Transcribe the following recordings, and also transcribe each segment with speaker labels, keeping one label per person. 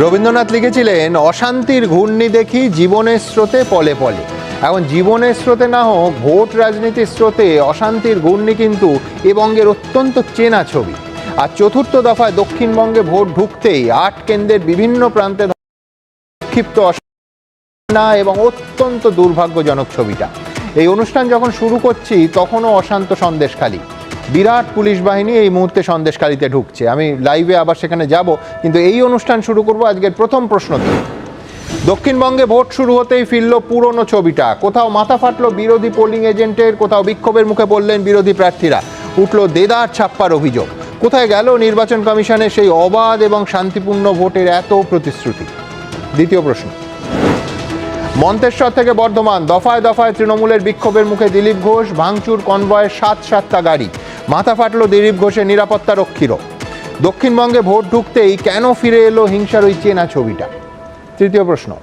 Speaker 1: রবীন্দ্রনাথ লিখেছিলেন, অশান্তির ঘূর্ণি দেখি জীবনের স্রোতে পলে পলে। এখন জীবনের স্রোতে না হোক, ভোট রাজনীতির স্রোতে অশান্তির ঘূর্ণি কিন্তু এ বঙ্গের অত্যন্ত চেনা ছবি। আর চতুর্থ দফায় দক্ষিণবঙ্গে ভোট ঢুকতেই আট কেন্দ্রের বিভিন্ন প্রান্তে ক্ষিপ্ত না এবং অত্যন্ত দুর্ভাগ্যজনক ছবিটা। এই অনুষ্ঠান যখন শুরু করছি, তখনও অশান্ত সন্দেশখালী বিরাট পুলিশ বাহিনী এই মুহূর্তে সন্দেশকারীতে ঢুকছে। আমি লাইভে আবার সেখানে যাব, কিন্তু এই অনুষ্ঠান শুরু করব আজকের প্রথম প্রশ্ন দক্ষিণবঙ্গে ভোট শুরু হতেই ফিরল পুরনো ছবিটা। কোথাও মাথা ফাটলো বিরোধী পোলিং এজেন্টের কোথাও বিক্ষোভের মুখে বললেন বিরোধী প্রার্থীরা। উঠল দেদার ছাপ্পার অভিযোগ। কোথায় গেল নির্বাচন কমিশনের সেই অবাধ এবং শান্তিপূর্ণ ভোটের এত প্রতিশ্রুতি? দ্বিতীয় প্রশ্ন। মন্তেশ্বর থেকে বর্ধমান, দফায় দফায় তৃণমূলের বিক্ষোভের মুখে দিলীপ ঘোষ, ভাঙচুর, কনভয়ের সাত সাতটা গাড়ি। মাথা ফাটলো দিলীপ ঘোষের নিরাপত্তা রক্ষীরও দক্ষিণবঙ্গে ভোট ঢুকতেই কেন ফিরে এলো হিংসার ওই চেনা ছবিটা? তৃতীয় প্রশ্ন।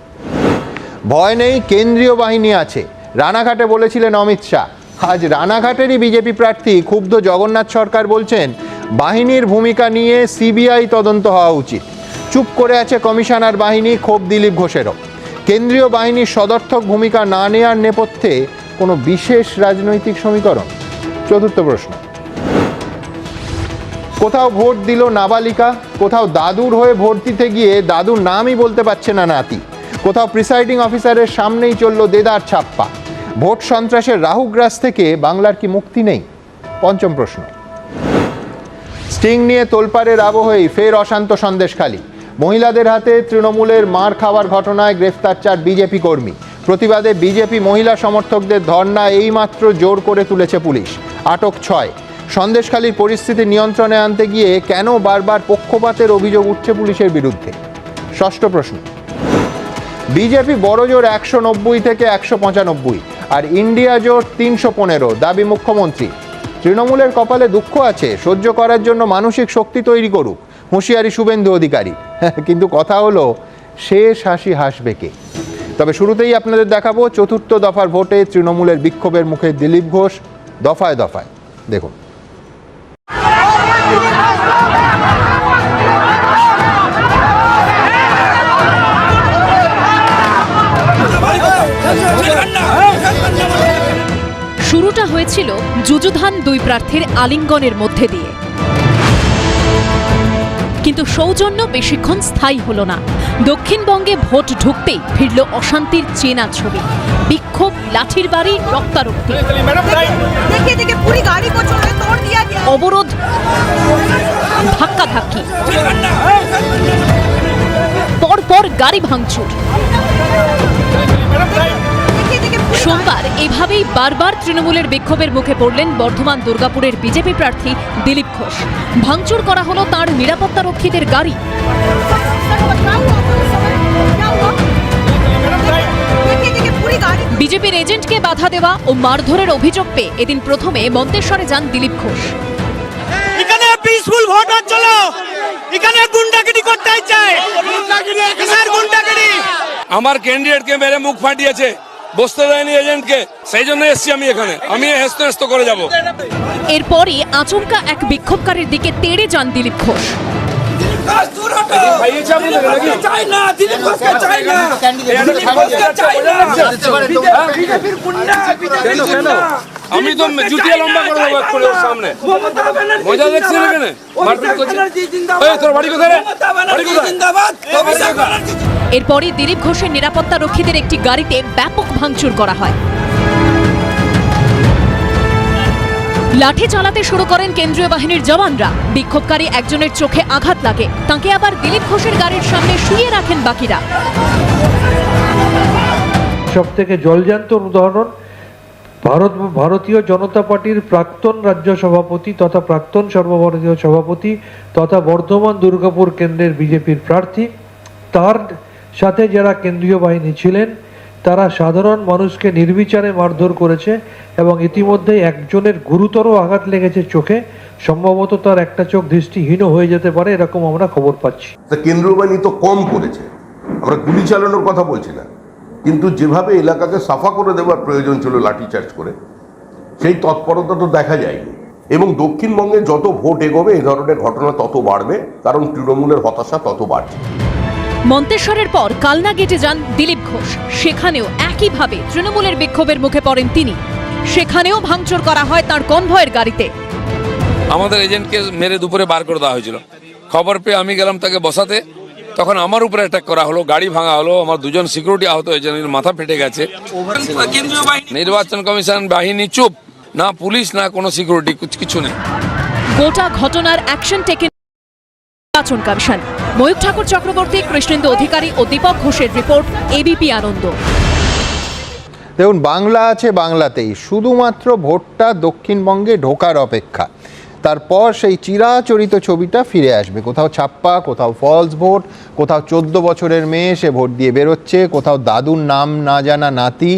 Speaker 1: ভয় নেই, কেন্দ্রীয় বাহিনী আছে। রানাঘাটে বলেছিলেন অমিত শাহ। আজ রানাঘাটেরই বিজেপি প্রার্থী ক্ষুব্ধ জগন্নাথ সরকার বলছেন, বাহিনীর ভূমিকা নিয়ে সিবিআই তদন্ত হওয়া উচিত। চুপ করে আছে কমিশনার বাহিনী, ক্ষোভ দিলীপ ঘোষেরও। কেন্দ্রীয় বাহিনীর সদর্থক ভূমিকা না নেওয়ার নেপথ্যে কোনো বিশেষ রাজনৈতিক সমীকরণ? চতুর্থ প্রশ্ন। কোথাও ভোট দিল নাবালিকা, কোথাও দাদুর হয়ে ভোট দিতে গিয়ে দাদুর নামই বলতে পারছে না নাতি। কোথাও প্রিসাইডিং অফিসারের সামনেই চলল দেদার ছাপ্পা। ভোট সন্ত্রাসের রাহুগ্রাস থেকে বাংলার কি মুক্তি নেই? পঞ্চম প্রশ্ন। স্টিং নিয়ে তোলপাড়ের আবহেই ফের অশান্ত সন্দেশখালী মহিলাদের হাতে তৃণমূলের মার খাওয়ার ঘটনায় গ্রেফতার চার বিজেপি কর্মী। প্রতিবাদে বিজেপি মহিলা সমর্থকদের ধর্ণা এইমাত্র জোর করে তুলেছে পুলিশ। আটক ছয়। সন্দেশখালীর পরিস্থিতি নিয়ন্ত্রণে আনতে গিয়ে কেন বারবার পক্ষপাতের অভিযোগ উঠছে পুলিশের বিরুদ্ধে? ষষ্ঠ প্রশ্ন। বিজেপি বড় জোর একশো নব্বই থেকে একশো পঁচানব্বই আর ইন্ডিয়া জোট তিনশো পনেরো, দাবি মুখ্যমন্ত্রী। তৃণমূলের কপালে দুঃখ আছে, সহ্য করার জন্য মানসিক শক্তি তৈরি করুক, হুঁশিয়ারি শুভেন্দু অধিকারী। কিন্তু কথা হলো, শেষ হাসি হাসবে কে? তবে শুরুতেই আপনাদের দেখাবো, চতুর্থ দফার ভোটে তৃণমূলের বিক্ষোভের মুখে দিলীপ ঘোষ, দফায় দফায়। দেখুন।
Speaker 2: শুরুটা হয়েছিল যুযুধান দুই প্রার্থীর আলিঙ্গনের মধ্যে দিয়ে। কিন্তু সৌজন্য বেশিক্ষণ স্থায়ী হল না। দক্ষিণবঙ্গে ভোট ঢুকতেই ফিরল অশান্তির চেনা ছবি। বিক্ষোভ লাঠির বাড়ি রক্তারক্তি। অবরোধ ধাক্কাধাক্কি। পর পরপর গাড়ি ভাঙচুর। সোমবার এভাবেই বারবার তৃণমূলের বিক্ষোভের মুখে পড়লেন বর্ধমান দুর্গাপুরের বিজেপি প্রার্থী দিলীপ ঘোষ। ভাঙচুর করা হলো তার নিরাপত্তা রক্ষীদের গাড়ি। বিজেপির এজেন্টকে বাধা দেওয়া ও মারধরের অভিযোগ পেয়ে এদিন প্রথমে মন্তেশ্বরে যান দিলীপ ঘোষ।
Speaker 3: এখানে আমার ক্যান্ডিডেটকে মেরে মুখ ফাটিয়েছে। বসতে দেয়নি এজেন্টকে। সেই জন্য এসছি আমি এখানে। আমি হেস্ত হেস্ত করে যাব।
Speaker 2: এরপরই আচমকা এক বিক্ষোভকারীর দিকে তেড়ে যান দিলীপ ঘোষ।
Speaker 3: চাই না দিলীপ ঘোষকে চাই না। দিলীপ ঘোষকে চাই না। বিজেপির গুন্ডা বিজেপির গুন্ডা আমি তো জুতিয়ে লম্বা করে দেবো করে ওর সামনে। মজা দেখছি না কেন মারপিট করছে এই তোর বাড়ি কোথায় রে? বাড়ি কোথায়? জিন্দাবাদ।
Speaker 2: এরপরই দিলীপ ঘোষের নিরাপত্তা রক্ষীদের একটি গাড়িতে ব্যাপক ভাঙচুর করা হয়। লাঠি চালাতে শুরু করেন কেন্দ্রীয় বাহিনীর জওয়ানরা। বিক্ষোভকারী একজনের চোখে আঘাত লাগে। তাকে আবার দিলীপ ঘোষের গাড়ির সামনে শুয়ে রাখেন বাকিরা।
Speaker 4: সব থেকে জলজান্ত উদাহরণ, ভারত, ভারতীয় জনতা পার্টির প্রাক্তন রাজ্য সভাপতি তথা প্রাক্তন সর্বভারতীয় সভাপতি তথা বর্ধমান দুর্গাপুর কেন্দ্রের বিজেপির প্রার্থী। তার সাথে যারা কেন্দ্রীয় বাহিনী ছিলেন তারা সাধারণ মানুষকে নির্বিচারে মারধর করেছে এবং ইতিমধ্যে একজনের গুরুতর আঘাত লেগেছে চোখে। সম্ভবত তার একটা চোখ দৃষ্টিহীন হয়ে যেতে পারে, এরকম আমরা খবর পাচ্ছি।
Speaker 5: কেন্দ্রীয় বাহিনী তো কম করেছে। আমরা গুলি চালানোর কথা বলছি না। কিন্তু যেভাবে এলাকাকে সাফা করে দেওয়ার প্রয়োজন ছিল লাঠিচার্জ করে, সেই তৎপরতা তো দেখা যায়নি। এবং দক্ষিণবঙ্গে যত ভোট এগোবে, এ ধরনের ঘটনা তত বাড়বে, কারণ তৃণমূলের হতাশা তত বাড়ছে।
Speaker 2: মন্তেশ্বরের পর কালনা গেটে যান দিলীপ ঘোষ। সেখানেও একইভাবে তৃণমূলের বিক্ষোভের মুখে পড়েন তিনি। সেখানেও ভাঙচুর করা হয় তার কনভয়ের গাড়িতে।
Speaker 3: আমাদের এজেন্টকে মেরে দুপুরে বার করে দেওয়া হয়েছিল। খবর পেয়ে আমি গেলাম তাকে বসাতে। তখন আমার উপরে অ্যাটাক করা হলো গাড়ি ভাঙা হলো আমার দুজন সিকিউরিটি আহত হয়েছে মাথা ফেটে গেছে। নির্বাচন কমিশন বাহিনী চুপ না পুলিশ না কোনো সিকিউরিটি কিছু নেই।
Speaker 2: গোটা ঘটনার অ্যাকশন টেকেন নির্বাচন কমিশন। ময়ূক ঠাকুর চক্রবর্তী, কৃষ্ণেন্দু অধিকারী ও দীপক ঘোষের রিপোর্ট এবিপি আনন্দ।
Speaker 1: দেখুন, বাংলা আছে বাংলাতেই, শুধুমাত্র ভোটটা দক্ষিণবঙ্গে ঢোকার অপেক্ষা। তারপর সেই চিরাচরিত ছবিটা ফিরে আসবে। কোথাও ছাপ্পা, কোথাও ফলস ভোট কোথাও চোদ্দ বছরের মেয়ে সে ভোট দিয়ে বেরোচ্ছে, কোথাও দাদুর নাম না জানা নাতি।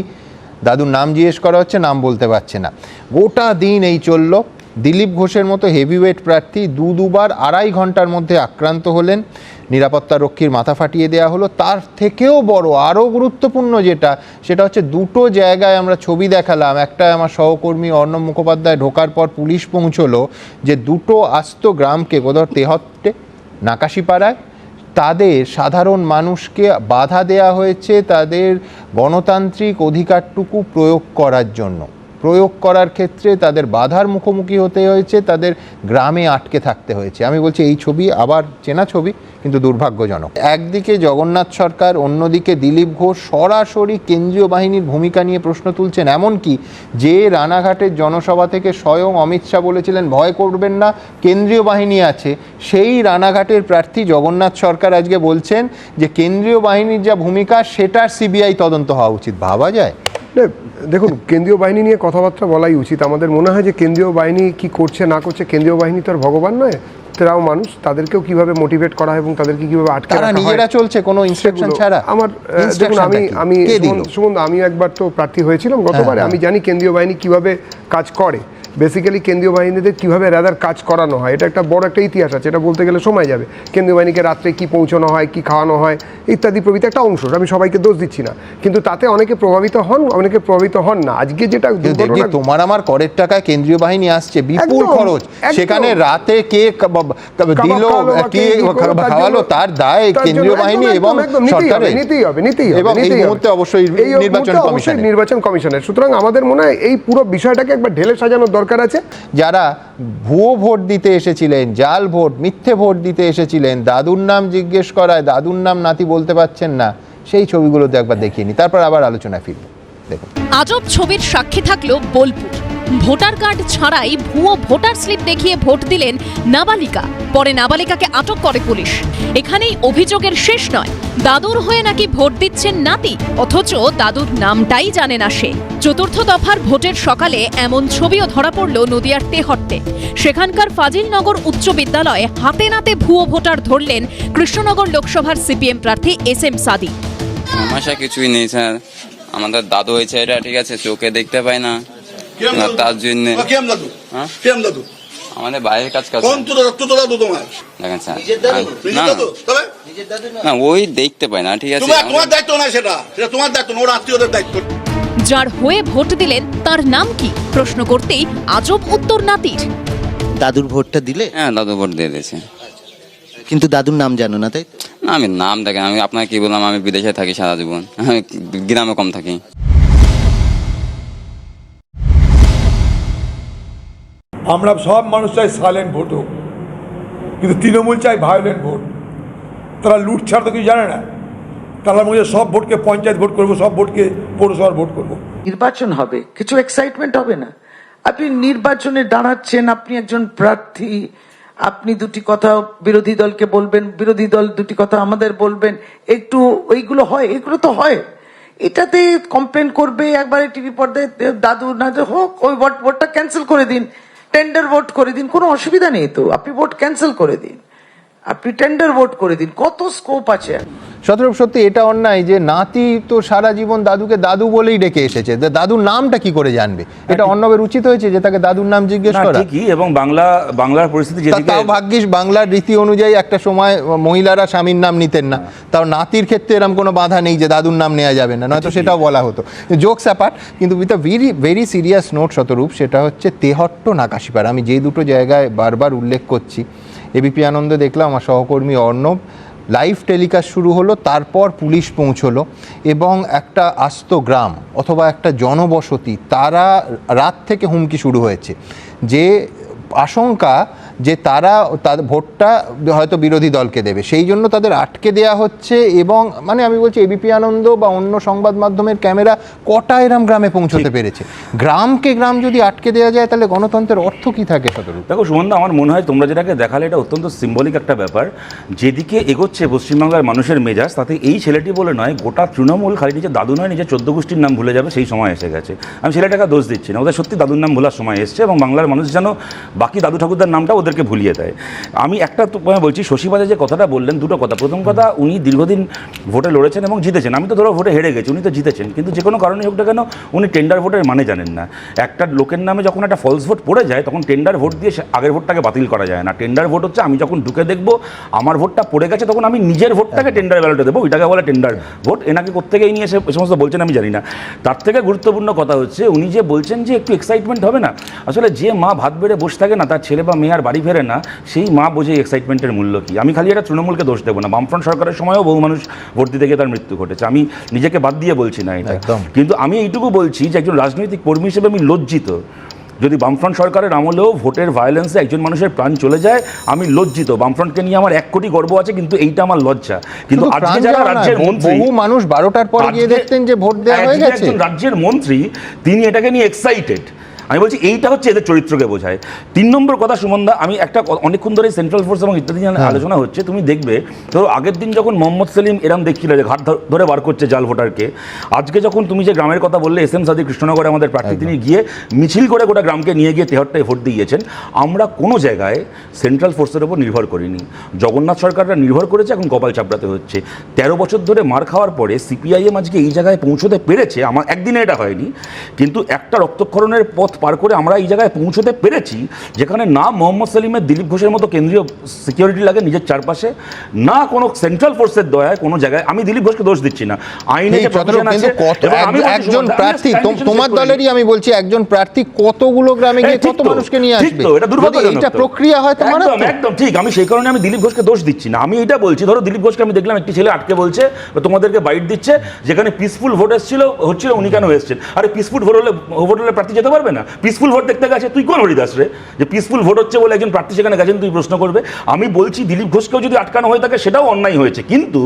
Speaker 1: দাদুর নাম জিজ্ঞেস করা হচ্ছে, নাম বলতে পারছে না। গোটা দিন এই চলল। দিলীপ ঘোষের মতো হেভিওয়েট প্রার্থী দু দুবার আড়াই ঘণ্টার মধ্যে আক্রান্ত হলেন। নিরাপত্তা রক্ষীর মাথা ফাটিয়ে দেওয়া হলো। তার থেকেও বড়, আরও গুরুত্বপূর্ণ যেটা, সেটা হচ্ছে দুটো জায়গায় আমরা ছবি দেখালাম। একটা আমার সহকর্মী অর্ণব মুখোপাধ্যায় ঢোকার পর পুলিশ পৌঁছলো যে দুটো আস্ত গ্রামকে, কোথাও তেহট্টে, নাকাশিপাড়ায়, তাদের সাধারণ মানুষকে বাধা দেয়া হয়েছে তাদের গণতান্ত্রিক অধিকারটুকু প্রয়োগ করার জন্য। প্রয়োগ করার ক্ষেত্রে তাদের বাধার মুখোমুখি হতে হয়েছে, তাদের গ্রামে আটকে থাকতে হয়েছে। আমি বলছি এই ছবি আবার চেনা ছবি, কিন্তু দুর্ভাগ্যজনক। একদিকে জগন্নাথ সরকার, অন্যদিকে দিলীপ ঘোষ সরাসরি কেন্দ্রীয় বাহিনীর ভূমিকা নিয়ে প্রশ্ন তুলছেন। এমনকি যে রানাঘাটের জনসভা থেকে স্বয়ং অমিত শাহ বলেছিলেন, ভয় করবেন না, কেন্দ্রীয় বাহিনী আছে। সেই রানাঘাটের প্রার্থী জগন্নাথ সরকার আজকে বলছেন যে, কেন্দ্রীয় বাহিনীর যা ভূমিকা, সেটার সিবিআই তদন্ত হওয়া উচিত। ভাবা যায়?
Speaker 6: দেখুন কেন্দ্রীয় বাহিনী নিয়ে কথাবার্তা বলাই উচিত। আমাদের মনে হয় যে কেন্দ্রীয় বাহিনী কি করছে না করছে কেন্দ্রীয় বাহিনী তো আর ভগবান নয় তারাও মানুষ। তাদেরকেও কীভাবে মোটিভেট করা হয় এবং তাদেরকে কীভাবে আটকে রাখা হয়
Speaker 1: নিজেরা চলছে কোনো ইনস্ট্রাকশন ছাড়া।
Speaker 6: আমার দেখুন আমি আমি সুমন- আমি একবার তো প্রার্থী হয়েছিলাম গতবারে।
Speaker 1: হ্যাঁ।
Speaker 6: আমি জানি কেন্দ্রীয় বাহিনী কীভাবে কাজ করে। বেসিক্যালি কেন্দ্রীয় বাহিনীদের কীভাবে রাদার কাজ করানো হয় এটা একটা বড় একটা ইতিহাস আছে এটা বলতে গেলে সময় যাবে। কেন্দ্রীয় বাহিনীকে রাত্রে কি পৌঁছানো হয় কি খাওয়ানো হয় ইত্যাদি প্রভৃতি একটা অংশ আমি সবাইকে দোষ দিচ্ছি না। কিন্তু তাতে অনেকে প্রভাবিত হন অনেকে প্রভাবিত হন না। আজকে যেটা
Speaker 1: তোমার আমার করের টাকায় কেন্দ্রীয় বাহিনী আসছে বিপুল খরচ। সেখানে রাতে কে দিল কে খাওয়ালো তার দায় কেন্দ্রীয় বাহিনী এবং সরকারের।
Speaker 6: নিতেই হবে নিতেই হবে
Speaker 1: এবং এই মুহূর্তে অবশ্যই নির্বাচন কমিশনের।
Speaker 6: নির্বাচন কমিশনের। সুতরাং আমাদের মনে হয় এই পুরো বিষয়টাকে একবার ঢেলে সাজানোর দরকার আছে।
Speaker 1: যারা ভুয়ো ভোট দিতে এসেছিলেন, জাল ভোট, মিথ্যে ভোট দিতে এসেছিলেন, দাদুর নাম জিজ্ঞেস করায়, দাদুর নাম নাতি বলতে পারছেন না, সেই ছবিগুলোতে একবার দেখিয়ে নি। তারপর আবার আলোচনা ফিরবো। দেখুন।
Speaker 2: আজব ছবির সাক্ষী থাকল বোলপুর। ভোটার কার্ড ছাড়াই ভুয়ো ভোটার স্লিপ দেখিয়ে ভোট দিলেন নাবালিকা। পরে নাবালিকাকে আটক করে পুলিশ। এখানেই অভিযোগের শেষ নয়। দাদুর হয়ে নাকি ভোট দিচ্ছেন নাতি? অথচ দাদুর নামটাই জানে না সে। চতুর্থ দফার ভোটের সকালে এমন ছবিও ধরা পড়ল নদিয়ার তেহট্টে। সেখানকার ফাজিলনগর উচ্চ বিদ্যালয়ে হাতে নাতে ভুয়ো ভোটার ধরলেন কৃষ্ণনগর লোকসভার সিপিএম প্রার্থী এস এম সাদি।
Speaker 7: কিছুই নেই স্যার। আমাদের দাদু হয়েছে এটা ঠিক আছে চোখে দেখতে পাই না। তার জন্য।
Speaker 8: দাদু?
Speaker 7: হ্যাঁ? আমাদের বাইরের কাজ কাজ
Speaker 8: কোন তো দাদু তোমার।
Speaker 7: দেখেন স্যার না
Speaker 8: দাদু?
Speaker 7: না? ওই দেখতে পাই না ঠিক আছে।
Speaker 8: তোমার তোমার দায়িত্ব না সেটা। সেটা তোমার দায়িত্ব ওর আত্মীয়দের দায়িত্ব।
Speaker 2: যার হয়ে ভোট দিলেন তার নাম কি? প্রশ্ন করতেই আজব উত্তর নাতির।
Speaker 9: দাদুর ভোটটা দিলে?
Speaker 7: হ্যাঁ দাদু ভোট দিয়ে দিয়েছে।
Speaker 9: কিন্তু দাদুর নাম জানো না তাই?
Speaker 7: আমি নাম দেখেন আমি আপনাকে কি বললাম আমি বিদেশে থাকি সারা জীবন। আমি গ্রামে কম থাকি।
Speaker 10: আমরা সব মানুষ চাই সাইলেন্ট ভোট হোক। কিন্তু তৃণমূল চাই ভায়োলেন্ট ভোট তারা লুট ছাড়া তো কিছু জানে না। তারা মনে সব ভোটকে পঞ্চায়েত ভোট করব সব ভোটকে পৌরসভার ভোট করব।
Speaker 11: নির্বাচন হবে কিছু এক্সাইটমেন্ট হবে না। আপনি নির্বাচনে দাঁড়াচ্ছেন আপনি একজন প্রার্থী। আপনি দুটি কথা বিরোধী দলকে বলবেন, বিরোধী দল দুটি কথা আমাদের বলবেন, একটু ওইগুলো হয়, এগুলো তো হয়। এটাতে কমপ্লেন করবে একবারে টিভি পর্দায়, দাদু না হোক, ওই ভোট ভোটটা ক্যান্সেল করে দিন টেন্ডার ভোট করে দিন, কোনো অসুবিধা নেই তো, আপনি ভোট ক্যান্সেল করে দিন। আপনি টেন্ডার ভোট করে দিন কত স্কোপ আছে?
Speaker 1: শতরূপ সত্যি এটা অন্যায় যে নাতি তো সারা জীবন দাদুকে দাদু বলেই ডেকে এসেছে। তা দাদুর নামটা কি করে জানবে? এটা অর্ণবের উচিত হয়েছে যে তাকে দাদুর নাম জিজ্ঞেস করা।
Speaker 12: ঠিকই এবং বাংলা বাংলার পরিস্থিতি যেদিকে
Speaker 1: তাও ভাগ্যিস বাংলার রীতি অনুযায়ী একটা সময় মহিলারা স্বামীর নাম নিতেন না। তাও নাতির ক্ষেত্রে এরকম কোনো বাধা নেই যে দাদুর নাম নেওয়া যাবে না নয়তো সেটাও বলা হতো। জোকস অ্যাপার্ট কিন্তু with a very very serious note Satarup সেটা হচ্ছে তেহট্ট নাকাশিপাড়া। আমি যে দুটো জায়গায় বারবার উল্লেখ করছি এবিপি আনন্দে দেখলাম আমার সহকর্মী অর্ণব। লাইভ টেলিকাস্ট শুরু হলো, তারপর পুলিশ পৌঁছলো এবং একটা আস্ত গ্রাম অথবা একটা জনবসতি, তারা রাত থেকে হুমকি শুরু হয়েছে। যে আশঙ্কা যে তারা তাদের ভোটটা হয়তো বিরোধী দলকে দেবে। সেই জন্য তাদের আটকে দেয়া হচ্ছে এবং মানে আমি বলছি এবিপি আনন্দ বা অন্য সংবাদ মাধ্যমের ক্যামেরা কটা এরম গ্রামে পৌঁছতে পেরেছে। গ্রামকে গ্রাম যদি আটকে দেওয়া যায় তাহলে গণতন্ত্রের অর্থ কি থাকে শতরূপ
Speaker 12: দেখো সুমনদা আমার মনে হয় তোমরা যেটাকে দেখালে এটা অত্যন্ত সিম্বলিক একটা ব্যাপার। যেদিকে এগোচ্ছে পশ্চিমবাংলার মানুষের মেজাজ তাতে এই ছেলেটি বলে নয় গোটা তৃণমূল খালি নিজের দাদু নয় নিজের চোদ্দ গোষ্ঠীর নাম ভুলে যাবে সেই সময় এসে গেছে। আমি ছেলেটাকে দোষ দিচ্ছি না ওদের সত্যি দাদুর নাম ভোলার সময় এসছে এবং বাংলার মানুষ যেন বাকি দাদু ঠাকুরদার নামটা ওদেরকে ভুলিয়ে দেয়। আমি একটা বলছি শশীবাজে যে কথাটা বললেন দুটো কথা। প্রথম কথা উনি দীর্ঘদিন ভোটে লড়েছেন এবং জিতেছেন। আমি তো ধরো ভোটে হেরে গেছি উনি তো জিতেছেন। কিন্তু যে কোনো কারণে হোক না কেন উনি টেন্ডার ভোটের মানে জানেন না। একটা লোকের নামে যখন একটা ফলস ভোট পড়ে যায় তখন টেন্ডার ভোট দিয়ে সে আগের ভোটটাকে বাতিল করা যায় না। টেন্ডার ভোট হচ্ছে আমি যখন ঢুকে দেখব আমার ভোটটা পড়ে গেছে তখন আমি নিজের ভোটটাকে টেন্ডার ব্যালটে দেবো। ওইটাকে বলে টেন্ডার ভোট এনাকে কোথেকে নিয়ে এসে সমস্ত বলছেন আমি জানি না। তার থেকে গুরুত্বপূর্ণ কথা হচ্ছে উনি যে বলছেন যে একটু এক্সাইটমেন্ট হবে না। আসলে যে মা ভাত বেড়ে বসে থাকে না তার ছেলে বা মেয়ে আর বাড়ি ফেরে না সেই মা বোঝে এক্সাইটমেন্টের মূল্য কি। আমি খালি এটা তৃণমূলকে দোষ দেবো না। বামফ্রন্ট সরকারের সময়ও বহু মানুষ ভোট দিতে গিয়ে তার মৃত্যু ঘটেছে। আমি নিজেকে বাদ দিয়ে বলছি না এটা। কিন্তু আমি এইটুকু বলছি যে একজন রাজনৈতিক কর্মী হিসেবে আমি লজ্জিত। যদি বামফ্রন্ট সরকারের আমলেও ভোটের ভায়োলেন্সে একজন মানুষের প্রাণ চলে যায় আমি লজ্জিত। বামফ্রন্টকে নিয়ে আমার এক কোটি গর্ব আছে কিন্তু এইটা আমার লজ্জা। কিন্তু আজকে যারা রাজ্যের মন্ত্রী
Speaker 1: বহু মানুষ বারোটার পরে গিয়ে দেখতেন যে ভোট দেওয়া হয়ে গেছে।
Speaker 12: রাজ্যের মন্ত্রী তিনি এটাকে নিয়ে এক্সাইটেড আমি বলছি এইটা হচ্ছে এদের চরিত্রকে বোঝায়। তিন নম্বর কথা সুমনদা আমি একটা অনেকক্ষণ ধরে সেন্ট্রাল ফোর্স এবং ইত্যাদি নিয়ে আলোচনা হচ্ছে তুমি দেখবে ধরো আগের দিন যখন মোহাম্মদ সেলিম এরম দেখছিলে যে ঘাট ধরে বার করছে জাল ভোটারকে আজকে যখন তুমি যে গ্রামের কথা বললে এস এম সাদি কৃষ্ণনগরে আমাদের প্রার্থী তিনি গিয়ে মিছিল করে গোটা গ্রামকে নিয়ে গিয়ে তেহট্টায় ভোট দিয়েছেন আমরা কোনো জায়গায় সেন্ট্রাল ফোর্সের উপর নির্ভর করিনি। জগন্নাথ সরকাররা নির্ভর করেছে এখন কপাল চাপড়াতে হচ্ছে। তেরো বছর ধরে মার খাওয়ার পরে সিপিআইএম আজকে এই জায়গায় পৌঁছতে পেরেছে আমার একদিনে এটা হয়নি কিন্তু একটা রক্তক্ষরণের পথ পার করে আমরা এই জায়গায় পৌঁছতে পেরেছি যেখানে না মোহাম্মদ সেলিমের দিলীপ ঘোষের মতো কেন্দ্রীয় সিকিউরিটি লাগে নিজের চারপাশে না কোনো সেন্ট্রাল ফোর্সের দয়ায় কোনো জায়গায়। আমি দিলীপ ঘোষকে দোষ দিচ্ছি না। আইনে
Speaker 1: একজন প্রার্থী তোমার দলেরই আমি বলছি একজন প্রার্থী কতগুলো গ্রামে গিয়ে
Speaker 12: হ্যাঁ,
Speaker 1: কত মানুষকে নিয়ে
Speaker 12: ঠিক
Speaker 1: আসবে?
Speaker 12: এটা দুর্ভাগ্যজনক
Speaker 1: প্রক্রিয়া হয় তোমার
Speaker 12: একদম একদম ঠিক। আমি সেই কারণে আমি দিলীপ ঘোষকে দোষ দিচ্ছি না। আমি এটা বলছি ধরো দিলীপ ঘোষকে আমি দেখলাম একটি ছেলে আটকে বলছে তোমাদেরকে বাইট দিচ্ছে যেখানে পিসফুল ভোট এসেছিল হচ্ছিল উনি কেন এসেছেন? আরে পিসফুল ভোট হলে ভোট হলে প্রার্থী যেতে পারবে না? পিসফুল ভোট দেখতে গেছে, তুই কোন হরিদাস রে? যে পিসফুল ভোট হচ্ছে বলে একজন প্রার্থী সেখানে গেছেন, তুই প্রশ্ন করবে। আমি বলছি দিলীপ ঘোষকেও যদি আটকানো হয়ে থাকে, সেটাও অন্যায় হয়েছে। কিন্তু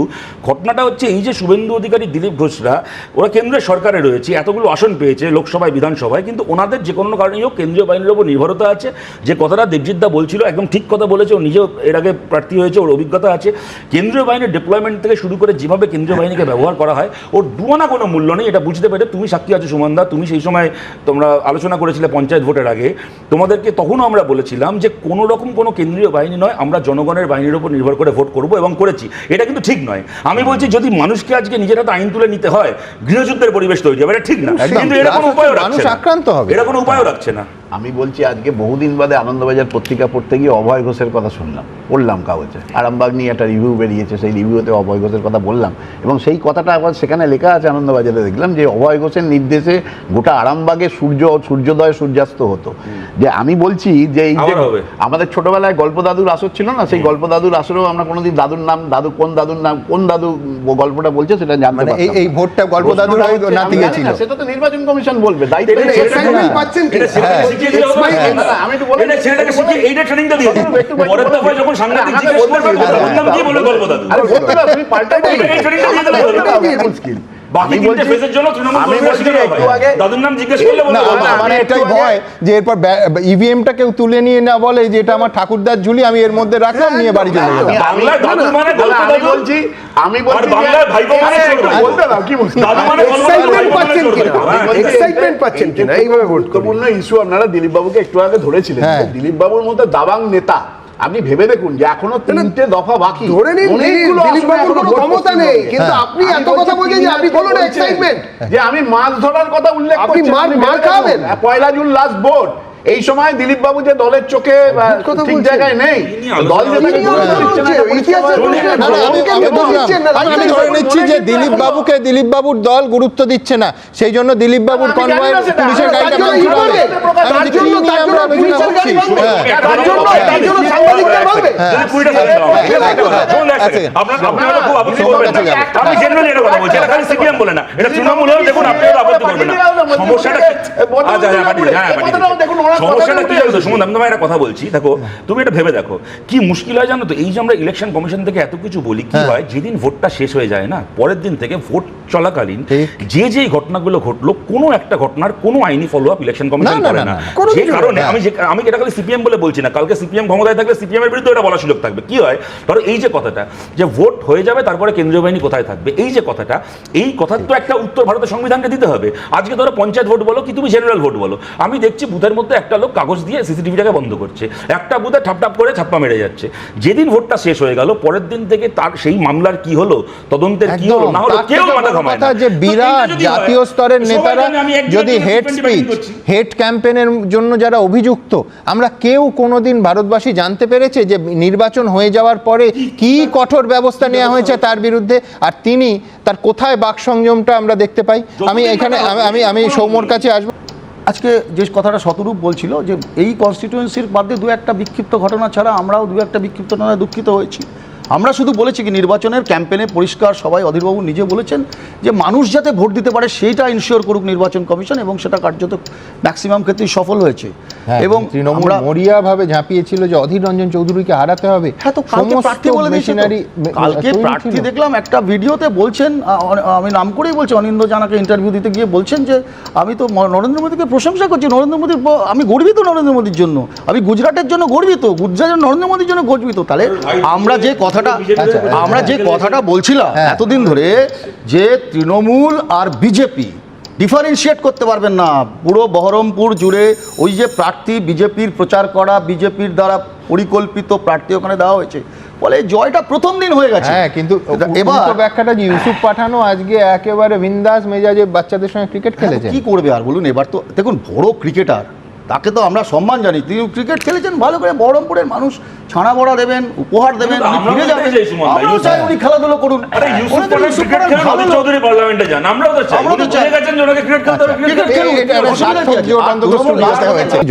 Speaker 12: ঘটনাটা হচ্ছে এই যে শুভেন্দু অধিকারী, দিলীপ ঘোষরা, ওরা কেন্দ্রের সরকারে রয়েছে, এতগুলো আসন পেয়েছে লোকসভায়, বিধানসভায়, কিন্তু ওনাদের যে কোনো কারণেই হোক কেন্দ্রীয় বাহিনীর উপর নির্ভরতা আছে। যে কথাটা দেবজিৎ দা বলছিল, একদম ঠিক কথা বলেছে, ও নিজেও এর আগে প্রার্থী হয়েছে, ওর অভিজ্ঞতা আছে। কেন্দ্রীয় বাহিনীর ডিপ্লয়মেন্ট থেকে শুরু করে যেভাবে কেন্দ্রীয় বাহিনীকে ব্যবহার করা হয়, ওর দুয়ানা কোনো মূল্য নেই, এটা বুঝতে পেরে তুমি সাক্ষী আছো সুমনদা তুমি সেই সময় তোমরা আলোচনা করেছিলে পঞ্চায়েত ভোটের আগে তোমাদেরকে তখনও আমরা বলেছিলাম যে কোনো রকম কোনো কেন্দ্রীয় বাহিনী নয় আমরা জনগণের বাহিনীর উপর নির্ভর করে ভোট করব এবং করেছি। এটা কিন্তু ঠিক নয়। আমি বলছি যদি মানুষকে আজকে নিজের হাতে আইন তুলে নিতে হয় গৃহযুদ্ধের পরিবেশ তৈরি হবে। এটা ঠিক না। কিন্তু এটা কোনো উপায়
Speaker 1: মানুষ
Speaker 12: রাখছে না।
Speaker 1: আক্রান্ত হবে।
Speaker 12: এটা কোনো উপায়ও রাখছে না।
Speaker 13: আমি বলছি আজকে বহুদিন বাদে আনন্দবাজার পত্রিকা পড়তে গিয়ে অভয় ঘোষের কথা শুনলাম পড়লাম কাগজে। আরামবাগ নিয়ে একটা রিভিউ বেরিয়েছে সেই রিভিউতে অভয় ঘোষের কথা বললাম। এবং সেই কথাটা আবার সেখানে লেখা আছে আনন্দবাজারে দেখলাম যে অভয় ঘোষের নির্দেশে গোটা আরামবাগে সূর্য সূর্যোদয় সূর্যাস্ত হতো। যে আমি বলছি যে এই যে আমাদের ছোটবেলায় গল্প দাদুর আসর ছিল না? সেই গল্প দাদুর আসরেও আমরা কোনোদিন দাদুর নাম দাদু কোন দাদুর নাম কোন দাদু গল্পটা বলছে সেটা জানতে
Speaker 1: মানে এই- এই ভোটটা গল্প দাদুর নাতি গেছিল।
Speaker 13: সেটা তো নির্বাচন কমিশন বলবে দায়িত্ব।
Speaker 6: পাচ্ছেন
Speaker 12: শিখিয়ে দিলে হবে
Speaker 13: আমি বলে
Speaker 12: এটা ছেলেটাকে শিখিয়ে এইটা ট্রেনিংটা দিয়ে দিন। পরের দফায় যখন
Speaker 13: সাংঘাতিক
Speaker 12: জিজ্ঞেস
Speaker 13: বলতে
Speaker 12: করবে
Speaker 13: দাও।
Speaker 12: বললাম কি বলে গল্প দাদু
Speaker 13: আরে বলতে না তুমি পাল্টা।
Speaker 12: এই ট্রেনিংটা দিয়ে দিলে
Speaker 13: বলতে
Speaker 12: হবে।
Speaker 13: দাও, এখন skill।
Speaker 12: বাকি তিনটে
Speaker 13: বলছি-
Speaker 12: জন্য তৃণমূল
Speaker 13: আমি
Speaker 12: কর্মীরা
Speaker 13: বলছি
Speaker 12: শিখে
Speaker 13: একটু আগে
Speaker 12: দাদুর নাম জিজ্ঞেস করলে বলবে
Speaker 1: না
Speaker 12: গল্প
Speaker 1: আমার-
Speaker 12: দাদু।
Speaker 1: আমার এটাই ভয় যে এরপর ইভিএমটা কেউ তুলে নিয়ে না বলে যে এটা আমার ঠাকুরদার ঝুলি আমি এর মধ্যে রাখলাম নিয়ে বাড়ি চলে গেলাম
Speaker 12: বাংলায় দাদু মানে
Speaker 13: না,
Speaker 12: গল্প
Speaker 13: না, আমি বলছি আমি বলছি
Speaker 12: বাংলায় ভাইপো মানে
Speaker 13: বলতে দাও, কি বলছি?
Speaker 12: দাদু মানে
Speaker 6: এক্সাইটমেন্ট পাচ্ছেন
Speaker 12: হ্যাঁ।
Speaker 13: বলছি,
Speaker 6: এক্সাইটমেন্ট পাচ্ছেন কিনা এইভাবে ভোট
Speaker 13: গুরুত্বপূর্ণ ইস্যু আপনারা দিলীপ বাবুকে একটু আগে ধরেছিলেন
Speaker 1: হ্যাঁ।
Speaker 13: দিলীপ বাবুর মতো দাবাং নেতা আপনি ভেবে দেখুন যে এখনও তিনটে দফা বাকি।
Speaker 6: ধরে নিন দিলীপ বাবুর কোনো ক্ষমতা নেই। কিন্তু
Speaker 1: হ্যাঁ।
Speaker 6: আপনি এত কথা বলছেন যে আপনি বলুন এক্সাইটমেন্ট
Speaker 13: যে আমি মাছ ধরার কথা উল্লেখ
Speaker 6: আপনি
Speaker 13: করছি
Speaker 6: মার- মার খাবেন
Speaker 13: পয়লা জুন লাস্ট ভোট এই সময় দিলীপ বাবু যে দলের চোখে ঠিক জায়গায় নেই দল
Speaker 1: আমি- ধরে নিচ্ছি যে দিলীপ বাবুকে দিলীপ বাবুর দল গুরুত্ব দিচ্ছে না সেই জন্য দিলীপ বাবুর কনভয় পুলিশের গাড়িটা ভাঙচুর হবে আমি কি নিয়ে আমরা আলোচনা করছি?
Speaker 12: আমি এটা কথা বলছি এটা খালি সিপিএম বলে না। এটা তৃণমূল দেখুন আপনি আপত্তি করবেন না। সমস্যাটা কি- আচ্ছা হ্যাঁ পাঠিয়ে দিন, পাঠিয়ে দিন। সমস্যাটা কি জানো তো আমি তোমায় একটা কথা বলছি দেখো তুমি এটা ভেবে দেখো। কি মুশকিল হয় জানো তো? এই যে আমরা ইলেকশন কমিশন থেকে এত কিছু বলি কি হয়। যেদিন ভোটটা শেষ হয়ে যায় না পরের দিন থেকে ভোট চলাকালীন যে যে ঘটনাগুলো ঘটলো কোনো একটা ঘটনার কোনো আইনি ফলো আপ ইলেকশন কমিশন করে
Speaker 1: না,
Speaker 12: যে কারণে আমি যে আমি এটা খালি সিপিএম বলে বলছি না কালকে সিপিএম ক্ষমতায় থাকলে সিপিএম এর বিরুদ্ধে এটা বলার সুযোগ থাকবে। কি হয়? ধরো এই যে কথাটা যে ভোট হয়ে যাবে তারপরে কেন্দ্রীয় বাহিনী কোথায় থাকবে? এই যে কথাটা এই কথার তো একটা উত্তর ভারতের সংবিধানকে দিতে হবে। আজকে ধরো পঞ্চায়েত ভোট বলো কি তুমি জেনারেল ভোট বলো। আমি দেখছি বুথের মধ্যে একটা লোক কাগজ দিয়ে সিসিটিভিটাকে বন্ধ করছে। একটা বুথে ঠাপটাপ করে ছাপ্পা মেরে যাচ্ছে। যেদিন ভোটটা শেষ হয়ে গেল পরের দিন থেকে তার সেই মামলার কি হলো তদন্তের কি হলো না হলো কেউ মাথা ঘামায় না।
Speaker 1: যে বিরাট জাতীয় স্তরের নেতারা যদি হেড স্পিচ হেড ক্যাম্পেনের জন্য যারা অভিযুক্ত আমরা কেউ কোনোদিন ভারতবাসী জানতে পেরেছে যে নির্বাচন হয়ে যাওয়ার পরে কি কঠোর ব্যবস্থা নেওয়া হয়েছে তার বিরুদ্ধে আর তিনি তার কোথায় বাক সংযমটা আমরা দেখতে পাই? আমি এখানে আমি আমি আমি সৌম্যর কাছে আসব।
Speaker 14: আজকে যে কথাটা শতরূপ বলছিল যে এই কনস্টিটিউয়েন্সির বাদে দু একটা বিক্ষিপ্ত ঘটনা ছাড়া আমরাও দু একটা বিক্ষিপ্ত ঘটনায় দুঃখিত হয়েছি। আমরা শুধু বলেছি কি নির্বাচনের ক্যাম্পেনে পরিষ্কার সবাই অধীরবাবু নিজে বলেছেন যে মানুষ যাতে ভোট দিতে পারে সেইটা ইনশিওর করুক নির্বাচন কমিশন এবং সেটা কার্যত ম্যাক্সিমাম ক্ষেত্রেই সফল হয়েছে।
Speaker 1: এবং
Speaker 14: এবং
Speaker 1: তৃণমূল
Speaker 14: আমরা
Speaker 1: মরিয়া ভাবে ঝাঁপিয়েছিল যে অধীর রঞ্জন চৌধুরীকে হারাতে হবে।
Speaker 14: হ্যাঁ তো কালকে প্রার্থী বলে কালকে প্রার্থী দেখলাম একটা ভিডিওতে বলছেন আমি নাম করেই বলছি অনিন্দ জানাকে ইন্টারভিউ দিতে গিয়ে বলছেন যে আমি তো নরেন্দ্র মোদীকে প্রশংসা করছি নরেন্দ্র মোদীর আমি গর্বিত নরেন্দ্র মোদীর জন্য। আমি গুজরাটের জন্য গর্বিত গুজরাটের নরেন্দ্র মোদীর জন্য গর্বিত। তাহলে আমরা যে কথাটা
Speaker 1: আচ্ছা,
Speaker 14: আমরা যে কথাটা বলছিলাম
Speaker 1: হ্যাঁ।
Speaker 14: এতদিন ধরে যে তৃণমূল আর বিজেপি ডিফারেন্সিয়েট করতে পারবেন না পুরো বহরমপুর জুড়ে ওই যে প্রার্থী বিজেপির প্রচার করা বিজেপির দ্বারা পরিকল্পিত প্রার্থী ওখানে দেওয়া হয়েছে ফলে জয়টা প্রথম দিন হয়ে গেছে।
Speaker 1: হ্যাঁ কিন্তু
Speaker 14: এবার
Speaker 1: এবার ব্যাখ্যাটা যে ইউসুফ পাঠানো আজকে একেবারে বিন্দাস মেজাজে বাচ্চাদের সঙ্গে ক্রিকেট খেলেছে
Speaker 14: কি করবে আর বলুন এবার তো দেখুন বড় ক্রিকেটার তাকে তো আমরা সম্মান জানি। তিনি ক্রিকেট খেলেছেন ভালো করে বহরমপুরের মানুষ ছানা বড়া দেবেন উপহার দেবেন উনি ফিরে যাবেন।
Speaker 12: চাই সুমন দা,
Speaker 14: আমরাও চাই। উনি খেলাধুলো করুন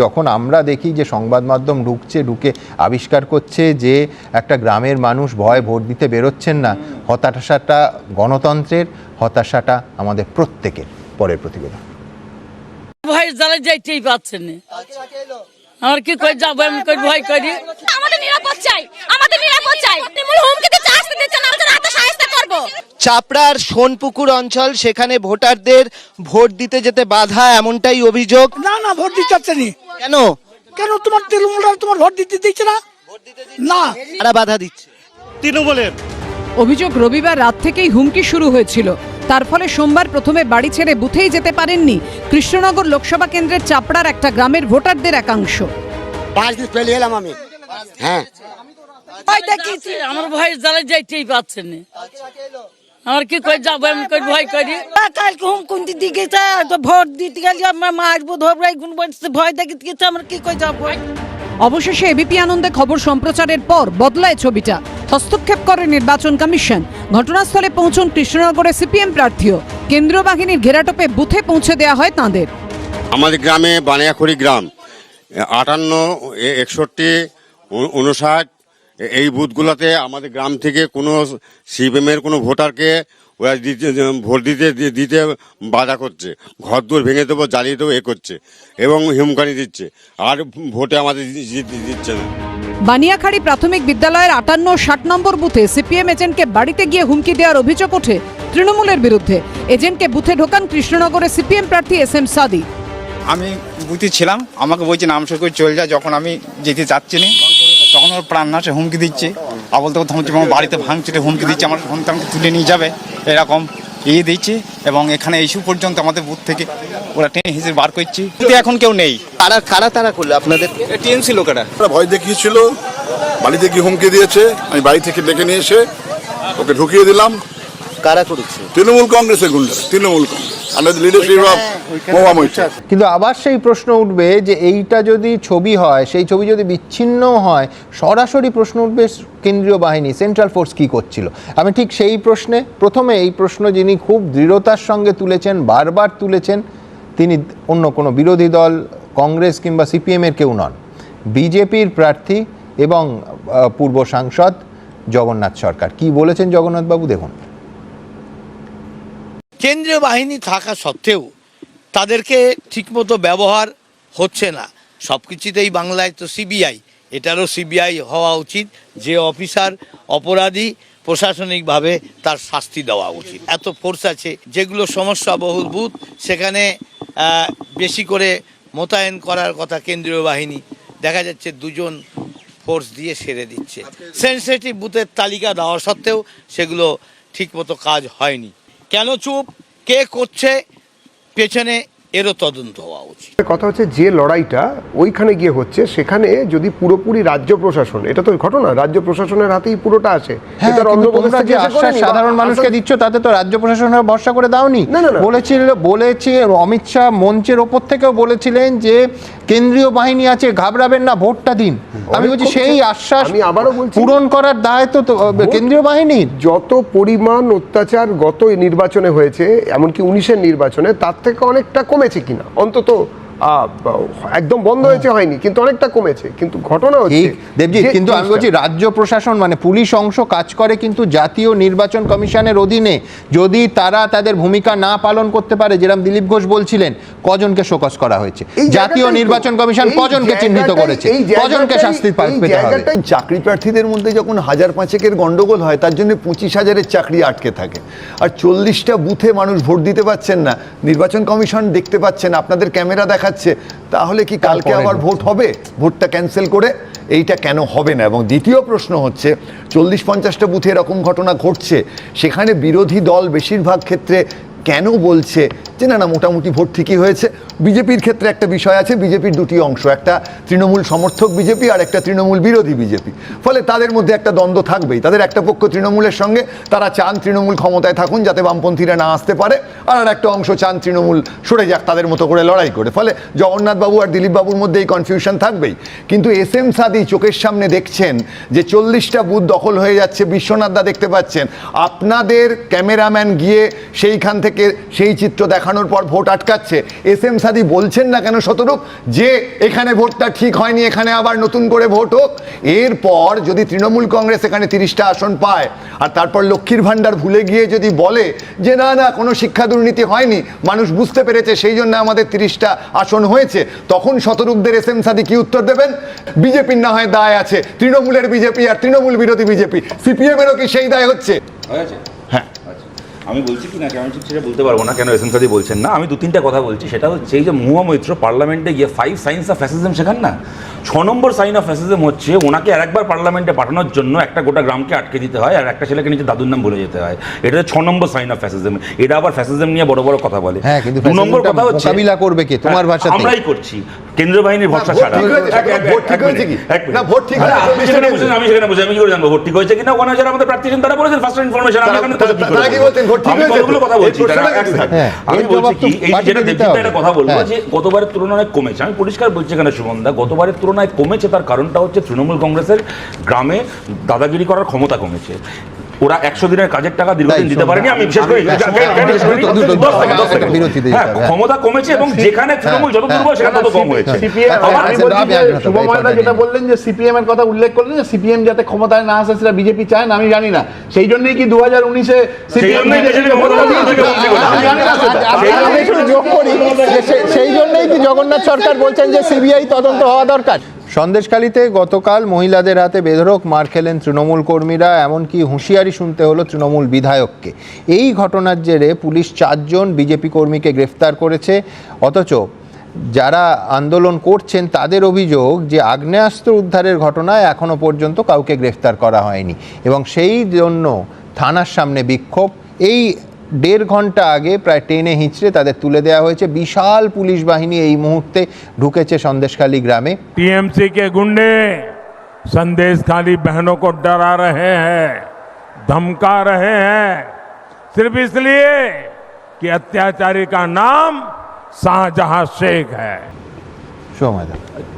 Speaker 1: যখন আমরা দেখি যে সংবাদ মাধ্যম ঢুকছে ঢুকে আবিষ্কার করছে যে একটা গ্রামের মানুষ ভয় ভোট দিতে বেরোচ্ছেন না হতাশাটা গণতন্ত্রের হতাশাটা আমাদের প্রত্যেকের পরের প্রতিবেদন।
Speaker 15: ভয় জ্বালা যাইতেই পারছেন না। আমার কি করে যাব আমি কই ভয় করি?
Speaker 16: আমাদের নিরাপদ চাই আমাদের নিরাপদ চাই। তৃণমূল হুমকি দিচ্ছে আসতে দিচ্ছে না আমরা রাতে সাহায্য করব।
Speaker 9: চাপড়ার সোনপুকুর অঞ্চল সেখানে ভোটারদের ভোট দিতে যেতে বাধা এমনটাই অভিযোগ।
Speaker 15: না না ভোট দিতে চাচ্ছে নি।
Speaker 9: কেন?
Speaker 15: কেন তোমার তৃণমূলরা তোমার ভোট দিতে দিচ্ছে না? না।
Speaker 9: তারা বাধা দিচ্ছে?
Speaker 16: অভিযোগ রবিবার রাত থেকেই হুমকি শুরু হয়েছিল। তার ফলে সোমবার প্রথমে বাড়ি ছেড়ে বুথেই যেতে পারেননি কৃষ্ণনগর লোকসভা কেন্দ্রের চাপড়ার একটা গ্রামের ভোটারদের একাংশ।
Speaker 15: পাঁচ দিন পেলে এলাম আমি। হ্যাঁ। ভয় দেখিয়েছি আমার ভয় জ্বালা যাইতেই পারছেন না। আমার কি করে যাব আমি কই ভয় করি? কালকে হুম কোন দিকে তো ভোট দিতে গেলে আমার মারবো ধরবো গুণ বলছে ভয় গেছে আমার কি করে যাব?
Speaker 16: অবশেষে এবিপি আনন্দে খবর সম্প্রচারের পর বদলায় ছবিটা। হস্তক্ষেপ করে নির্বাচন কমিশন। ঘটনাস্থলে পৌঁছন কৃষ্ণনগরে সিপিএম প্রার্থীও। কেন্দ্রীয় বাহিনীর ঘেরাটোপে বুথে পৌঁছে দেওয়া হয় তাঁদের।
Speaker 17: আমাদের গ্রামে বানিয়াখড়ি গ্রাম, আটান্ন একষট্টি উনষাট এই বুথগুলোতে আমাদের গ্রাম থেকে কোনো সিপিএমের কোনো ভোটারকে ওরা দিতে ভোট দিতে দিতে বাধা করছে। ঘর দূর ভেঙে দেবো জ্বালিয়ে দেবো এ করছে। এবং হুমকানি দিচ্ছে। আর ভোটে আমাদের দিচ্ছে না।
Speaker 16: বানিয়াখাড়ি প্রাথমিক বিদ্যালয়ের আটান্ন ষাট নম্বর বুথে সিপিএম এজেন্টকে বাড়িতে গিয়ে হুমকি দেওয়ার অভিযোগ ওঠে তৃণমূলের বিরুদ্ধে। এজেন্টকে বুথে ঢোকান কৃষ্ণনগরে সিপিএম প্রার্থী এস এম সাদি।
Speaker 15: আমি বুথে ছিলাম। আমাকে বলছে নাম সই করে চলে যা। যখন আমি যেতে চাচ্ছি না তখন ওর প্রাণ নাশে হুমকি দিচ্ছে। আবল তখন থামছে আমার বাড়িতে ভাঙচুরে হুমকি দিচ্ছে আমার সন্তানকে তুলে নিয়ে যাবে। এরকম ইয়ে দিচ্ছে এবং এখানে ইস্যু পর্যন্ত আমাদের বুথ থেকে ওরা টেনে হিসেবে বার করছে। এখন কেউ নেই।
Speaker 9: কারা কারা তারা করল আপনাদের?
Speaker 15: টিএমসি লোকেরা।
Speaker 18: ভয় দেখিয়েছিল বাড়িতে কি হুমকি দিয়েছে আমি বাড়ি থেকে ডেকে নিয়ে এসে ওকে ঢুকিয়ে দিলাম।
Speaker 9: কারা করেছে?
Speaker 18: তৃণমূল কংগ্রেসের গুন্ডা Trinamool Congress. Under leadership of
Speaker 1: কিন্তু আবার সেই প্রশ্ন উঠবে যে এইটা যদি ছবি হয় সেই ছবি যদি বিচ্ছিন্ন হয় সরাসরি প্রশ্ন উঠবে কেন্দ্রীয় বাহিনী সেন্ট্রাল ফোর্স কি করছিল? আমি ঠিক সেই প্রশ্নে প্রথমে এই প্রশ্ন যিনি খুব দৃঢ়তার সঙ্গে তুলেছেন বারবার তুলেছেন তিনি অন্য কোনো বিরোধী দল কংগ্রেস কিংবা সিপিএমের কেউ নন। বিজেপির প্রার্থী এবং আহ, পূর্ব সাংসদ জগন্নাথ সরকার। কি বলেছেন জগন্নাথবাবু দেখুন।
Speaker 19: কেন্দ্রীয় বাহিনী থাকা সত্ত্বেও তাদেরকে ঠিকমতো ব্যবহার হচ্ছে না। সব কিছুতেই বাংলায় তো সিবিআই। এটারও সিবিআই হওয়া উচিত, যে অফিসার অপরাধী প্রশাসনিকভাবে তার শাস্তি দেওয়া উচিত। এত ফোর্স আছে, যেগুলো সমস্যা বুথ, সেখানে বেশি করে মোতায়েন করার কথা কেন্দ্রীয় বাহিনী। দেখা যাচ্ছে দুজন ফোর্স দিয়ে সেরে দিচ্ছে। সেন্সিটিভ বুথের তালিকা দেওয়া সত্ত্বেও সেগুলো ঠিকমতো কাজ হয়নি। কেন চুপ? কে করছে? পেছনে এরও তদন্ত হওয়া উচিত।
Speaker 6: কথা হচ্ছে যে লড়াইটা ওইখানে গিয়ে হচ্ছে সেখানে যদি পুরোপুরি রাজ্য প্রশাসন এটা তো ঘটনা রাজ্য প্রশাসনের হাতেই পুরোটা আছে
Speaker 1: হ্যাঁ সাধারণ মানুষকে দিচ্ছ তাতে তো রাজ্য প্রশাসনের ভরসা করে দাওনি। বলেছিল বলেছে অমিত শাহ মঞ্চের ওপর থেকেও বলেছিলেন যে কেন্দ্রীয় বাহিনী আছে ঘাবড়াবেন না ভোটটা দিন। আমি বলছি সেই আশ্বাস
Speaker 6: আমি আবারও বলছি
Speaker 1: পূরণ করার দায় তো কেন্দ্রীয় বাহিনীর
Speaker 6: যত পরিমাণ অত্যাচার গত নির্বাচনে হয়েছে এমনকি উনিশের নির্বাচনে তার থেকে অনেকটা কমেছে কিনা? অন্তত একদম বন্ধ হয়েছে হয়নি কিন্তু অনেকটা কমেছে কিন্তু ঘটনা হচ্ছে
Speaker 1: ঠিক। দেবজিৎ কিন্তু আমি বলছি রাজ্য প্রশাসন মানে পুলিশ অংশ কাজ করে কিন্তু জাতীয় নির্বাচন কমিশনের অধীনে যদি তারা তাদের ভূমিকা না পালন করতে পারে যেরকম দিলীপ ঘোষ বলছিলেন কজনকে শোকস করা হয়েছে? জাতীয় নির্বাচন কমিশন কজনকে চিহ্নিত করেছে? কজনকে শাস্তি পেতে হবে?
Speaker 8: চাকরি প্রার্থীদের মধ্যে যখন হাজার পাঁচেকের গন্ডগোল হয় তার জন্য পঁচিশ হাজারের চাকরি আটকে থাকে। আর চল্লিশটা বুথে মানুষ ভোট দিতে পাচ্ছেন না। নির্বাচন কমিশন দেখতে পাচ্ছেন আপনাদের ক্যামেরা দেখাচ্ছে তাহলে কি কালকে আবার ভোট হবে? ভোটটা ক্যান্সেল করে এইটা কেন হবে না? এবং দ্বিতীয় প্রশ্ন হচ্ছে চল্লিশ পঞ্চাশটা বুথে এরকম ঘটনা ঘটছে সেখানে বিরোধী দল বেশিরভাগ ক্ষেত্রে কেন বলছে যে না না মোটামুটি ভোট ঠিকই হয়েছে। বিজেপির ক্ষেত্রে একটা বিষয় আছে, বিজেপির দুটি অংশ, একটা তৃণমূল সমর্থক বিজেপি আর একটা তৃণমূল বিরোধী বিজেপি। ফলে তাদের মধ্যে একটা দ্বন্দ্ব থাকবেই। তাদের একটা পক্ষ তৃণমূলের সঙ্গে, তারা চান তৃণমূল ক্ষমতায় থাকুন যাতে বামপন্থীরা না আসতে পারে, আর আর একটা অংশ চান তৃণমূল সরে যাক, তাদের মতো করে লড়াই করে। ফলে জগন্নাথবাবু আর দিলীপবাবুর মধ্যে এই কনফিউশন থাকবেই। কিন্তু এস এম সাদি চোখের সামনে দেখছেন যে চল্লিশটা বুথ দখল হয়ে যাচ্ছে, বিশ্বনাথ দা দেখতে পাচ্ছেন। আপনাদের ক্যামেরাম্যান গিয়ে সেইখান থেকে সেই চিত্র দেখানোর পর ভোট আটকাচ্ছে। এস এম সাদি বলছেন না কেন শতরূপ? যে এখানে ভোটটা ঠিক হয়নি, এখানে আবার নতুন করে ভোট হোক। এরপর যদি তৃণমূল কংগ্রেস এখানে তিরিশটা আসন পায়, আর তারপর লক্ষ্মীর ভাণ্ডার ভুলে গিয়ে যদি বলে যে না না, কোনো শিক্ষা দুর্নীতি হয়নি, মানুষ বুঝতে পেরেছে সেই জন্য আমাদের তিরিশটা আসন হয়েছে, তখন শতরূপদের এস এম সাদি কি উত্তর দেবেন? বিজেপির না হয় দায় আছে, তৃণমূলের বিজেপি আর তৃণমূল বিরোধী বিজেপি, সিপিএমেরও কি সেই দায় হচ্ছে?
Speaker 12: হয়েছে। আমি বলছি কি না আমি ঠিক সেটা বলতে পারব না কেন এস এম বলছেন না? আমি দু তিনটা কথা বলছি। সেটা হচ্ছে এই যে মুয়া মৈত্র পার্লামেন্টে গিয়ে ফাইভ সাইন্স অফ ফ্যাসিজম শেখান না? ছ নম্বর সাইন অফ ফ্যাসিজম হচ্ছে ওনাকে আরেকবার পার্লামেন্টে পাঠানোর জন্য একটা গোটা গ্রামকে আটকে দিতে হয় আর একটা ছেলেকে নিজে দাদুর নাম বলে যেতে হয়। এটা হচ্ছে ছ নম্বর সাইন অফ ফ্যাসিজম এটা আবার ফ্যাসিজম নিয়ে বড় বড় কথা বলে।
Speaker 1: হ্যাঁ, কিন্তু
Speaker 12: দু নম্বর কথা হচ্ছে
Speaker 1: মোকাবিলা করবে কে? তোমার
Speaker 12: হ্যাঁ,
Speaker 1: ভাষাতে।
Speaker 12: আমরাই করছি। কেন্দ্রীয় বাহিনীর ভরসা ছাড়া।
Speaker 8: ভোট ঠিক হয়েছে কি? না, ভোট ঠিক
Speaker 12: আপনি সেখানে বুঝছেন, আমি সেখানে বুঝি আমি কি করে জানব ভোট ঠিক হয়েছে কিনা ওখানে যারা আমাদের প্রার্থী তারা বলেছেন ফার্স্ট ইনফরমেশন আমি এখানে কি কথা বলছি?
Speaker 1: হ্যাঁ,
Speaker 12: আমি
Speaker 1: এর
Speaker 12: বলছি কি এই যেটা দেবজিৎ একটা কথা বলব
Speaker 1: হ্যাঁ।
Speaker 12: যে গতবারের তুলনায় কমেছে। আমি পরিষ্কার বলছি এখানে সুমনদা গতবারের তুলনায় কমেছে তার কারণটা হচ্ছে তৃণমূল কংগ্রেসের গ্রামে দাদাগিরি করার ক্ষমতা কমেছে। ওরা একশো দিনের কাজের টাকা দীর্ঘদিন দিতে পারেনি। আমি বিশেষ করে হ্যাঁ,
Speaker 1: হ্যাঁ।
Speaker 12: ক্ষমতা কমেছে এবং যেখানে তৃণমূল যত
Speaker 1: হ্যাঁ,
Speaker 12: দুর্বল সেখানে তত কম হয়েছে।
Speaker 8: সিপিএম শুভময়দা যেটা বললেন যে সিপিএম এর কথা উল্লেখ করলেন যে সিপিএম যাতে ক্ষমতায় না আসে সেটা বিজেপি চায় না আমি জানি না। সেই জন্যই কি দু হাজার উনিশে
Speaker 1: যে সেই জন্যই কি জগন্নাথ সরকার বলছেন যে সিবিআই তদন্ত হওয়া দরকার? সন্দেশখালীতে গতকাল মহিলাদের হাতে বেধরক মার খেলেন তৃণমূল কর্মীরা, এমনকি হুঁশিয়ারি শুনতে হলো তৃণমূল বিধায়ককে। এই ঘটনার জেরে পুলিশ চারজন বিজেপি কর্মীকে গ্রেফতার করেছে। অথচ যারা আন্দোলন করছেন, তাদের অভিযোগ যে আগ্নেয়াস্ত্র উদ্ধারের ঘটনায় এখনও পর্যন্ত কাউকে গ্রেফতার করা হয়নি। এবং সেই জন্য থানার সামনে বিক্ষোভ। এই দেড় ঘন্টা আগে প্রায় টেনে হিঁচড়ে তাদের তুলে দেওয়া হয়েছে বিশাল পুলিশ বাহিনী এই মুহূর্তে ঢুকেছে সন্দেশখালী গ্রামে
Speaker 3: टीएमसी के गुंडे संदेश खाली बहनों को डरा रहे हैं धमका रहे हैं सिर्फ इसलिए कि अत्याचारी का नाम शाहजहां शेख है
Speaker 1: সময়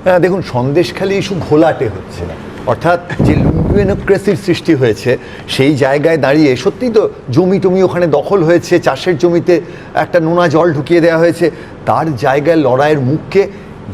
Speaker 8: হ্যাঁ, দেখুন সন্দেশখালি ইস্যু ঘোলাটে হচ্ছে অর্থাৎ যে লুঙ্গুয়েনোক্রেসির সৃষ্টি হয়েছে, সেই জায়গায় দাঁড়িয়ে সত্যিই তো জমি টমি ওখানে দখল হয়েছে, চাষের জমিতে একটা নোনা জল ঢুকিয়ে দেওয়া হয়েছে, তার জায়গায় লড়াইয়ের মুখকে,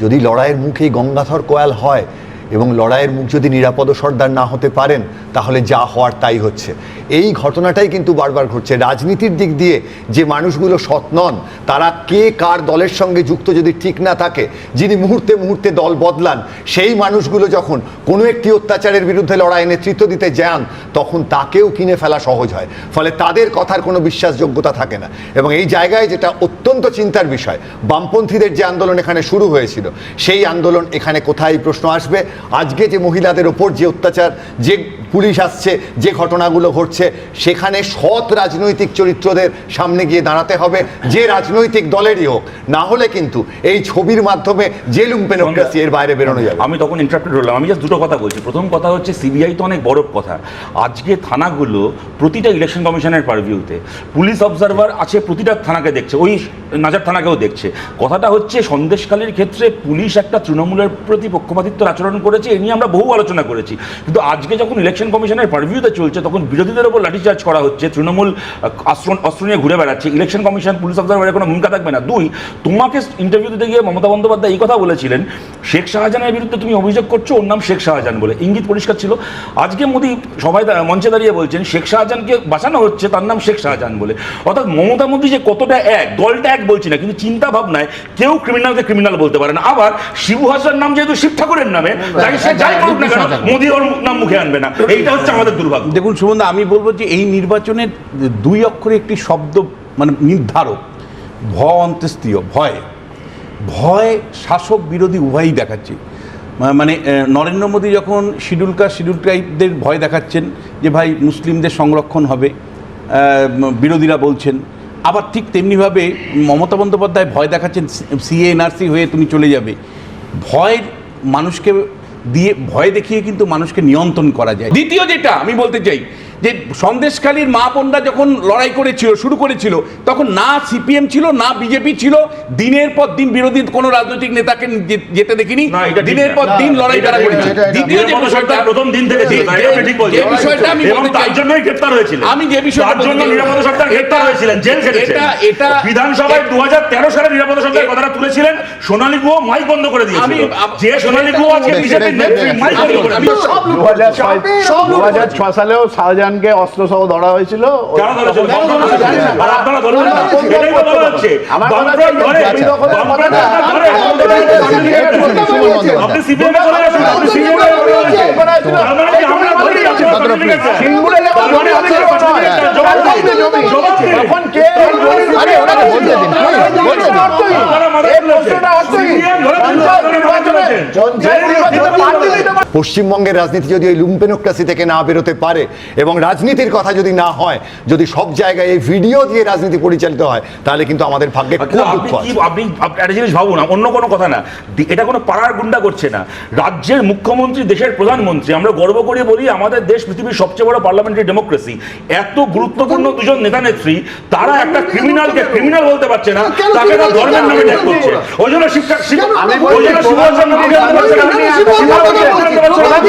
Speaker 8: যদি লড়াইয়ের মুখে গঙ্গাধর কোয়াল হয় এবং লড়াইয়ের মুখ যদি নিরাপদ সর্দার না হতে পারেন, তাহলে যা হওয়ার তাই হচ্ছে। এই ঘটনাটাই কিন্তু বারবার ঘটছে। রাজনীতির দিক দিয়ে যে মানুষগুলো সৎ নন, তারা কে কার দলের সঙ্গে যুক্ত যদি ঠিক না থাকে, যিনি মুহূর্তে মুহূর্তে দল বদলান, সেই মানুষগুলো যখন কোনো একটি অত্যাচারের বিরুদ্ধে লড়াই নেতৃত্ব দিতে যান, তখন তাকেও কিনে ফেলা সহজ হয়। ফলে তাদের কথার কোনো বিশ্বাসযোগ্যতা থাকে না। এবং এই জায়গায় যেটা অত্যন্ত চিন্তার বিষয়, বামপন্থীদের যে আন্দোলন এখানে শুরু হয়েছিল, সেই আন্দোলন এখানে কোথায় প্রশ্ন আসবে? আজকে যে মহিলাদের ওপর যে অত্যাচার, যে পুলিশ আসছে, যে ঘটনাগুলো ঘটছে, সেখানে সৎ রাজনৈতিক চরিত্রদের সামনে গিয়ে দাঁড়াতে হবে, যে রাজনৈতিক দলেরই হোক। না হলে কিন্তু এই ছবির মাধ্যমে যে লুম্পেনোক্রাসি এর বাইরে বেরোনো যাবে।
Speaker 12: আমি তখন ইন্টারাপ্টেড হলাম আমি জাস্ট দুটো কথা বলছি। প্রথম কথা হচ্ছে সিবিআই তো অনেক বড় কথা। আজকে থানাগুলো প্রতিটা ইলেকশন কমিশনের পারভিউতে পুলিশ অবজারভার আছে, প্রতিটা থানাকে দেখছে, ওই নাজার থানাকেও দেখছে। কথাটা হচ্ছে সন্দেশকালীর ক্ষেত্রে পুলিশ একটা তৃণমূলের প্রতি পক্ষপাতিত্ব আচরণ করেছে, এ নিয়ে আমরা বহু আলোচনা করেছি। কিন্তু আজকে যখন ইলেকশন কমিশনের পারভিউতে চলছে, তখন বিরোধীদের ওপর লাঠিচার্জ করা হচ্ছে, তৃণমূল অস্ত্র নিয়ে ঘুরে বেড়াচ্ছে। ইলেকশন কমিশন পুলিশ অবজারভারের কোনো ভূমিকা থাকবে না। দুই, তোমাকে ইন্টারভিউ দিতে গিয়ে মমতা বন্দ্যোপাধ্যায় এই কথা বলেছিলেন, শেখ শাহজাহানের বিরুদ্ধে তুমি অভিযোগ করছ, ওর নাম শেখ শাহজাহান বলে। ইঙ্গিত পরিষ্কার ছিল। আজকে মোদি সবাই মঞ্চে দাঁড়িয়ে বলছেন, শেখ শাহজাহানকে বাঁচানো হচ্ছে, তার নাম শেখ শাহজাহান বলে। অর্থাৎ মমতা মোদি যে কতটা এক, দলটা এক বলছি না, কিন্তু চিন্তা ভাবনায় কেউ ক্রিমিনালকে ক্রিমিনাল বলতে পারে না। আবার শিবু হাসান নাম যেহেতু শিব ঠাকুরের নামে মোদি ওর নাম মুখে আনবে না। এইটা হচ্ছে আমাদের দুর্ভাগ্য।
Speaker 20: দেখুন সুমন্দা আমি বলব যে এই নির্বাচনের দুই অক্ষরে একটি শব্দ মানে নির্ধারক। ভ অন্ত্যেস্তীয় ভয়। ভয় শাসক বিরোধী উভয়ই দেখাচ্ছে। মানে নরেন্দ্র মোদী যখন শিডিউল কাস্ট শিডিউল ট্রাইবদের ভয় দেখাচ্ছেন যে ভাই মুসলিমদের সংরক্ষণ হবে বিরোধীরা বলছেন আবার ঠিক তেমনিভাবে মমতা বন্দ্যোপাধ্যায় ভয় দেখাচ্ছেন সিএ এনআরসি হয়ে তুমি চলে যাবে। ভয় মানুষকে দিয়ে ভয় দেখিয়ে কিন্তু মানুষকে নিয়ন্ত্রণ করা যায়। দ্বিতীয় যেটা আমি বলতে চাই যে সন্দেশখালীর মা বোনরা যখন লড়াই করেছিল শুরু করেছিল তখন না সিপিএম ছিল না বিজেপি ছিল। দিনের পর দিন বিরোধী কোনো রাজনৈতিক নেতাকে যেতে দেখিনি।
Speaker 12: এটা
Speaker 20: দিনের পর দিন লড়াই তারা করেছে। দ্বিতীয় যে বিষয়টা
Speaker 12: প্রথম দিন থেকে ছিল,
Speaker 20: যে- বিষয়টা আমি বলতে
Speaker 12: তার
Speaker 20: চাই-
Speaker 12: জন্যই গ্রেপ্তার হয়েছিলেন।
Speaker 20: আমি যে বিষয়টা
Speaker 12: তার জন্য নিরাপদ সরকার গ্রেপ্তার
Speaker 20: এটা-
Speaker 12: হয়েছিলেন, জেল খেটেছেন।
Speaker 20: এটা এটা
Speaker 12: বিধানসভায় দু হাজার তেরো সালে নিরাপদ সরকারের কথাটা তুলেছিলেন সোনালী গুহ মাইক বন্ধ করে দিয়েছিল। যে সোনালী গুহ আজকে বিজেপির নেত্রী মাইক বন্ধ করে দিয়েছিল।
Speaker 20: সব
Speaker 8: হাজার ছয় শাহজাহানকে অস্ত্র সহ ধরা হয়েছিল?
Speaker 12: কেন
Speaker 8: পশ্চিমবঙ্গের রাজনীতি যদি ওই লুম্পেনোক্রাসি থেকে না বেরোতে পারে এবং রাজনীতির কথা যদি না হয় যদি সব জায়গায় এই ভিডিও দিয়ে রাজনীতি পরিচালিত হয় তাহলে কিন্তু আমাদের ভাগ্যে
Speaker 12: আপনি
Speaker 8: আছে।
Speaker 12: আপনি আপ- একটা জিনিস ভাবুন অন্য কোনো কথা না। এটা কোনো পাড়ার গুন্ডা করছে না। রাজ্যের মুখ্যমন্ত্রী দেশের প্রধানমন্ত্রী আমরা গর্ব করে বলি আমাদের দেশ পৃথিবীর সবচেয়ে বড় পার্লামেন্টারি ডেমোক্রেসি। এত গুরুত্বপূর্ণ দুজন নেতা নেত্রী তারা একটা ক্রিমিনালকে ক্রিমিনাল বলতে পারছে না তাকে তার ধর্মের নামে ট্যাগ করছে। ওই জন্য শিক্ষা শিক্ষা ওই জন্য শিবহাসান নামে